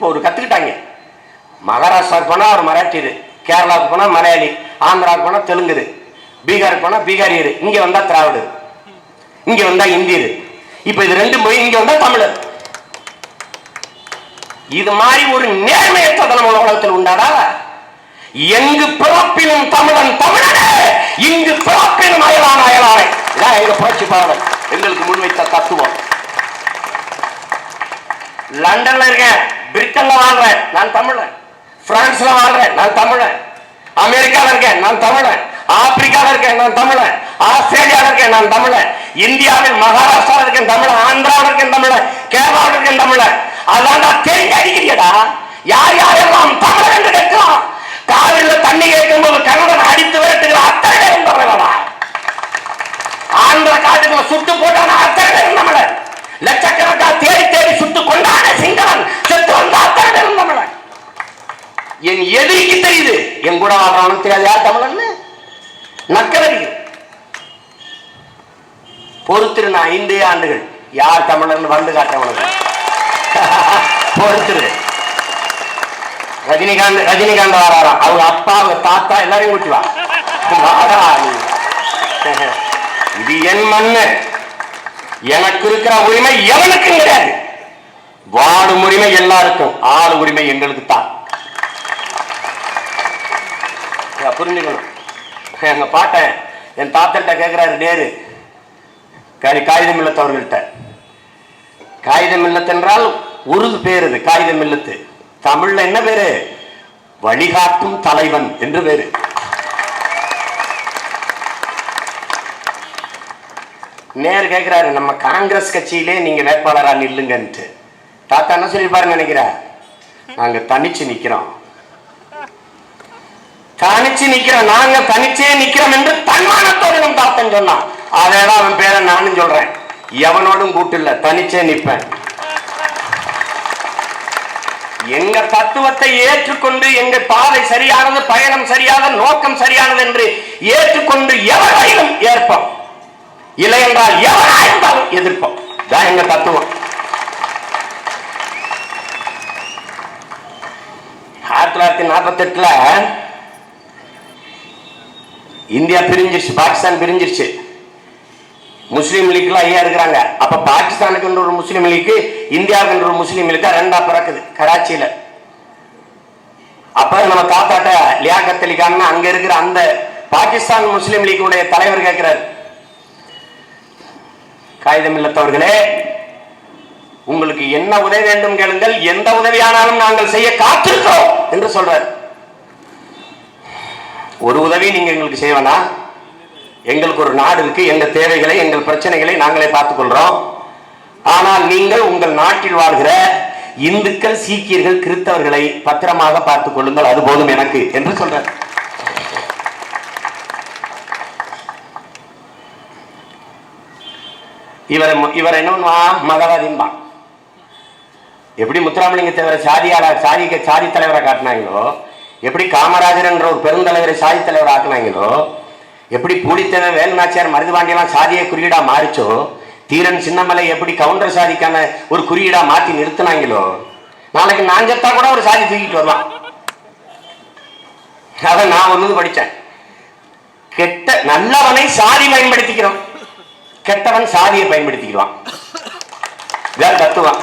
இப்போ ஒரு கத்துக்கிட்டாங்க. மகாராஷ்டிராவுக்கு போனா அவர் மராட்டியரு கேரளாவுக்கு போனால் மலையாளி ஆந்திராவுக்கு போனா தெலுங்குது பீகாருக்கு போனால் பீகாரியரு இங்க வந்தால் திராவிடு இங்க வந்தால் இந்தியர். இப்போ இது ரெண்டு மொழி இங்க வந்தால் தமிழர். இது மாதிரி ஒரு நேர்மையற்ற தனம் உலகத்தில் உண்டாடா? எங்கு பிறப்பிலும் தமிழன் தமிழனே இங்கு பிறப்பிலும் அயலான அயலானை. இதான் எங்க புரட்சி பாடல். எங்களுக்கு முன்வைத்த தத்துவம். லண்டன்ல இருக்கேன். வாழ்றேன் நான் தமிழன். பிரான்ஸ்ல வாழ்றேன் நான் தமிழன். அமெரிக்கால இருக்கேன் நான் தமிழன். ஆப்பிரிக்கால இருக்கேன் நான் தமிழன். ஆஸ்திரேலியால இருக்கேன் நான் தமிழன். இந்தியாவில் மகாராஷ்டிராவில் இருக்கேன் தமிழன். ஆந்திராவில் இருக்கேன் தமிழன். கேரளாவில் இருக்கேன் தமிழன். அதான் நான் தெரிஞ்சு அடிக்கிறீடா யார் யாரெல்லாம் தமிழன் என்று கேட்கலாம் காவிரியில் தண்ணி கேட்கும் போது கன்னடன் அடித்து விரட்டுகிற அத்தனை பேரும் தமிழனா ஆந்திர காட்டுக்குள்ள சுட்டு போட்டான அத்தனை பேரும் தமிழன். லட்சக்கணக்கா தேடி தேடி சுட்டு கொண்டான சிங்களன் செத்து வந்த அத்தனை பேரும் தமிழன் என் எதிரிக்கு தெரியுது. என் கூட வாழ்றவனுக்கு தெரியாது. யார் தமிழன் நக்கலடி பொறுத்திரு நான் ஐந்தே ஆண்டுகள். யார் தமிழன் வந்து காட்டவனுக்கு பொறுத்திரு. ரஜினிகாந்த் ரஜினிகாந்த் வராராம். அவங்க அப்பா அவங்க தாத்தா எல்லாரையும் கூட்டி இது என் மண்ணு. எனக்கு இருக்கிற உரிமை எவனுக்கும் கிடையாது. வாடும் உரிமை எல்லாருக்கும். ஆடு உரிமை எங்களுக்கு தான் இதை புரிஞ்சுக்கணும். எங்க பாட்டன் என் தாத்தன்ட்ட கேட்கிறாரு நேரு காரி காகிதம் இல்லத்தவர்கள்ட்ட காகிதம் இல்லத்தென்றால் உருது பேர் இது காகிதம் இல்லத்து தமிழ்ல என்ன பேரு? வழிகாட்டும் தலைவன் என்று பேரு. நேரு கேட்கிறாரு நம்ம காங்கிரஸ் கட்சியிலே நீங்க வேட்பாளரா நில்லுங்கன்ட்டு. தாத்தா என்ன சொல்லிருப்பாருன்னு நினைக்கிறா? நாங்க தனிச்சு நிக்கிறோம். தனிச்சு நிக்கிறோம். நாங்க தனிச்சே நிக்கிறோம் என்று தன்மானத்தோடு நம் தாத்தன் சொன்னான். அதான் அவன் பேரை நானும் சொல்றேன். எவனோடும் கூட்டு இல்ல தனிச்சே நிற்பேன். எங்க தத்துவத்தை ஏற்றுக்கொண்டு எங்க பாதை சரியானது பயணம் சரியாத நோக்கம் சரியானது என்று ஏற்றுக்கொண்டு எவரையும் ஏற்போம். இல்லை என்றால் எவராயிருந்தாலும் எதிர்ப்போம். தான் எங்க தத்துவம். ஆயிரத்தி தொள்ளாயிரத்தி நாற்பத்தி எட்டுல இந்தியா பிரிஞ்சிருச்சு பாகிஸ்தான் பிரிஞ்சிருச்சு. முஸ்லீம் லீக்லாம் ஐயா இருக்கிறாங்க. அப்ப பாகிஸ்தானுக்குன்ற ஒரு முஸ்லீம் லீக்கு இந்தியாவுக்குன்ற ஒரு முஸ்லீம் லீக் ரெண்டா பிறக்குது கராச்சியில. அப்ப நம்ம தாத்தாட்ட லியா அலி அங்கே அங்க இருக்கிற அந்த பாகிஸ்தான் முஸ்லீம் லீக்குடைய தலைவர் கேட்கிறார். காகிதம் இல்லத்தவர்களே உங்களுக்கு என்ன உதவி வேண்டும் கேளுங்கள் எந்த உதவியானாலும் நாங்கள் செய்ய காத்திருக்கிறோம் என்று சொல்றார். ஒரு உதவி நீங்கள் எங்களுக்கு செய்ய வேணாம். எங்களுக்கு ஒரு நாடு இருக்கு எங்கள் தேவைகளை எங்கள் பிரச்சனைகளை நாங்களே பார்த்துக்கொள்றோம். ஆனால் நீங்கள் உங்கள் நாட்டில் வாழ்கிற இந்துக்கள் சீக்கியர்கள் கிறிஸ்தவர்களை பத்திரமாக பார்த்துக் கொள்ளுங்கள். அது போதும் எனக்கு என்று சொல்றார். இவர் இவர் என்ன பண்ணுவான் மதவாதிம்பான் எப்படி முத்துராமலிங்க தேவர சாதியாளர் சாதி சாதி தலைவரை காட்டினாங்களோ எப்படி காமராஜர் என்ற ஒரு பெருந்தலைவரை சாதி தலைவர் ஆக்கினாங்களோ எப்படி பூலித்தேவ வேலுநாச்சியார் மருதுபாண்டியெல்லாம் சாதியை குறியீடாக மாறிச்சோ தீரன் சின்னமலை எப்படி கவுண்டர் சாதிக்கான ஒரு குறியீடா மாற்றி நிறுத்தினாங்களோ நாளைக்கு நான் செத்தா கூட ஒரு சாதி தூக்கிட்டு வரலாம் அதை நான் ஒன்று படிச்சேன். கெட்ட நல்லவனை சாதி பயன்படுத்திக்கிறோம். கெட்டவன் சாதியை பயன்படுத்திக்கிறான் இதான் தத்துவம்.